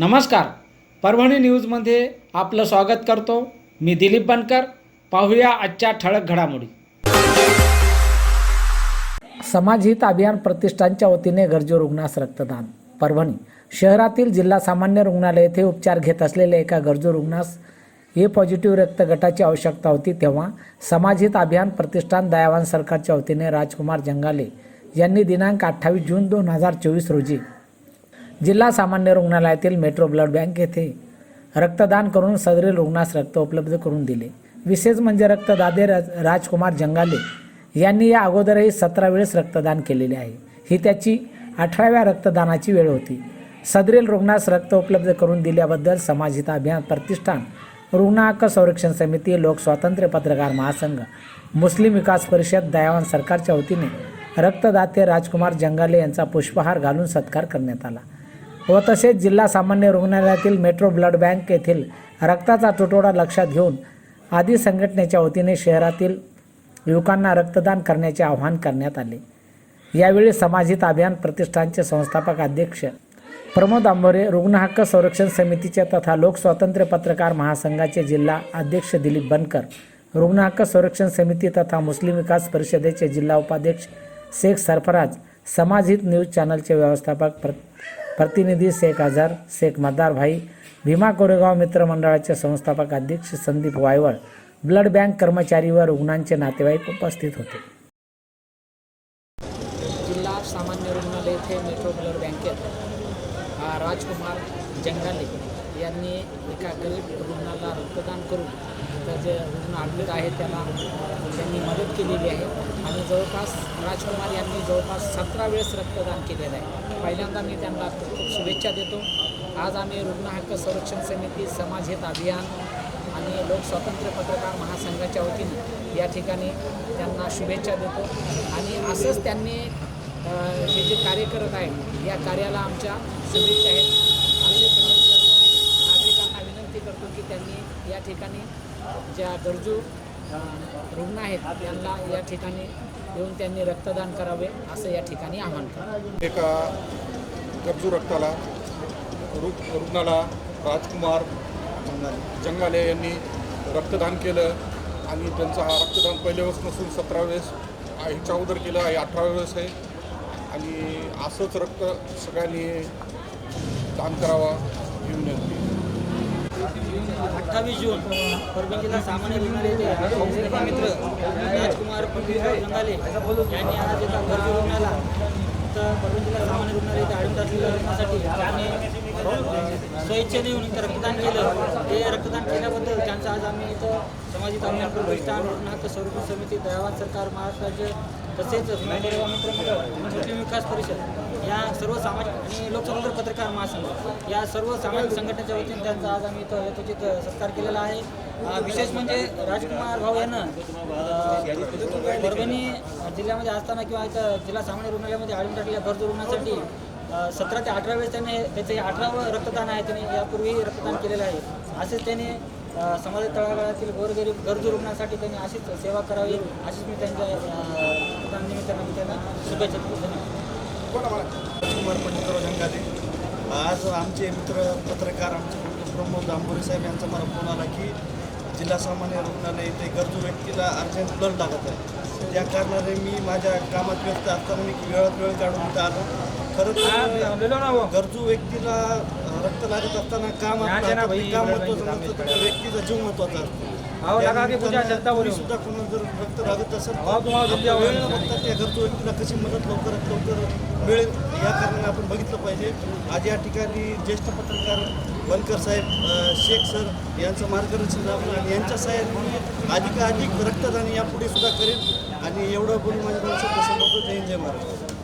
नमस्कार. परभणी न्यूजमध्ये आपलं स्वागत करतो. मी दिलीप बनकर. पाहूया आजच्या ठळक घडामोडी. समाजहित अभियान प्रतिष्ठानच्या वतीने गरजू रुग्णास रक्तदान. परभणी शहरातील जिल्हा सामान्य रुग्णालय येथे उपचार घेत असलेल्या एका गरजू रुग्णास ए पॉझिटिव्ह रक्त गटाची आवश्यकता होती तेव्हा समाजहित अभियान प्रतिष्ठान दयावान सरकारच्या वतीने राजकुमार जंगाले यांनी दिनांक अठ्ठावीस जून दोन हजार चोवीस रोजी जिल्हा सामान्य रुग्णालयातील मेट्रो ब्लड बँक येथे रक्तदान करून सदरील रुग्णास रक्त उपलब्ध करून दिले. विशेष म्हणजे रक्तदाते राज राजकुमार जंगाले यांनी या अगोदरही सतरा वेळेस रक्तदान केलेले आहे. ही त्याची अठराव्या रक्तदानाची वेळ होती. सदरील रुग्णास रक्त उपलब्ध करून दिल्याबद्दल समाजहित अभियान प्रतिष्ठान रुग्ण हक्क संरक्षण समिती लोक स्वातंत्र्य पत्रकार महासंघ मुस्लिम विकास परिषद दयावान सरकारच्या वतीने रक्तदाते राजकुमार जंगाले यांचा पुष्पहार घालून सत्कार करण्यात आला. व तसेच जिल्हा सामान्य रुग्णालयातील मेट्रो ब्लड बँक येथील रक्ताचा तुटवडा लक्षात घेऊन आदी संघटनेच्या वतीने शहरातील युवकांना रक्तदान करण्याचे आवाहन करण्यात आले. यावेळी समाजित अभियान प्रतिष्ठानचे संस्थापक अध्यक्ष प्रमोद आंबोरे रुग्ण हक्क संरक्षण समितीचे तथा लोकस्वातंत्र्य पत्रकार महासंघाचे जिल्हा अध्यक्ष दिलीप बनकर रुग्ण हक्क संरक्षण समिती तथा मुस्लिम विकास परिषदेचे जिल्हा उपाध्यक्ष शेख सरफराज समाजहित न्यूज चॅनलचे व्यवस्थापक प्र प्रतिनिधी शेख आझार शेख मदार भाई भीमा कोरेगाव मित्र मंडळाचे संस्थापक अध्यक्ष संदीप वायवळ ब्लड बँक कर्मचारी व रुग्णांचे नातेवाईक उपस्थित होते. जिल्हा सामान्य रुग्णालय येथे मेट्रो ब्लड बँकेत राजकुमार जंगाले. यांनी एका गरीब रुग्णाला रक्तदान करून तर जे रुग्ण ॲडमिट आहे त्याला त्यांनी मदत केलेली आहे. आणि जवळपास राजकुमार यांनी जवळपास सतरा वेळेस रक्तदान केलेलं आहे. पहिल्यांदा मी त्यांना खूप शुभेच्छा देतो. आज आम्ही रुग्ण हक्क संरक्षण समिती समाज हित अभियान आणि लोक स्वातंत्र्य पत्रकार महासंघाच्या वतीने या ठिकाणी त्यांना शुभेच्छा देतो. आणि असंच त्यांनी हे जे कार्य करत आहे या कार्याला आमच्या शुभेच्छा आहेत. असे मी सर्व नागरिकांना विनंती करतो की त्यांनी या ठिकाणी ज्या गरजू रुग्ण आहेत त्यांना या ठिकाणी येऊन त्यांनी रक्तदान करावे असं या ठिकाणी आव्हान एका गरजू रक्ताला रु रुग्णाला राजकुमार जंगाले यांनी रक्तदान केलं आणि त्यांचं हा रक्तदान पहिल्या वेळेस नसून सतरा वेळेस ह्याच्या अगोदर केलं आहे अठरा वेळेस आहे. आणि असंच रक्त सगळ्यांनी दान करावा. अठ्ठावीस जून परभणी जिल्हा सामान्य रुग्णालय मित्र राजकुमार पृथ्वीराव यांनी आज एका गरजू रुग्णाला तर परभणी जिल्हा सामान्य रुग्णालय येथे ॲडमिट असलेल्या रुग्णासाठी त्यांनी स्वेच्छेने येऊन इथं रक्तदान केलं. ते रक्तदान केल्याबद्दल त्यांचं आज आम्ही इथं सामाजिक अभियान प्रतिष्ठान रुग्ण स्वरूप संरक्षण समिती दयावान सरकार महाराष्ट्राचे तसेच मित्र विकास परिषद या सर्व सामाजिक आणि लोकस्वतंत्र पत्रकार महासंघ या सर्व सामाजिक संघटनेच्या वतीने त्यांचा आज आम्ही इथं यथोचित सत्कार केलेला आहे. विशेष म्हणजे राजकुमार भाऊ यांना परभणी जिल्ह्यामध्ये असताना किंवा इथं जिल्हा सामान्य रुग्णालयामध्ये आढळून टाकलेल्या गरजू रुग्णासाठी सतरा ते अठरा वेळेस त्याने त्याचे अठरावं रक्तदान आहे त्याने यापूर्वी रक्तदान केलेलं आहे. असेच त्याने समाज तळागाळातील गोरगरीब गरजू रुग्णासाठी त्यांनी अशीच सेवा करावी अशीच मी त्यांच्या रक्तदान निमित्तानं मी त्यांना शुभेच्छा देतो. धन्यवाद. कुमार पंडितराव जंगाले आज आमचे मित्र पत्रकार आमचे प्रमोद आंबोरे साहेब यांचा मला फोन आला की जिल्हा सामान्य रुग्णालय इथे गरजू व्यक्तीला अर्जंट ब्लड लागत आहे. त्या कारणाने मी माझ्या कामात व्यस्त असताना मी वेळात वेळ काढून इथं आलो. खरंच गरजू व्यक्तीला रक्त लागत असताना काम काम महत्वाचं नसतं तर त्या व्यक्तीचा जीव महत्त्वाचा असतो. त्यानिमित्तानं कोणी सुद्धा कोणाला जर रक्त लागत असेल तर आपल्या वेळेला बघता त्या व्यक्तीला कशी मदत लवकरात लवकर मिळेल या कारणाने आपण बघितलं पाहिजे. आज या ठिकाणी ज्येष्ठ पत्रकार बनकर साहेब शेख सर यांचं मार्गदर्शन लाभलं आणि यांच्या साहेब अधिकाधिक रक्तदान यापुढे सुद्धा करेल. आणि एवढं बोलून माझ्या दोन शब्द संपवतो जय जय महाराष्ट्र.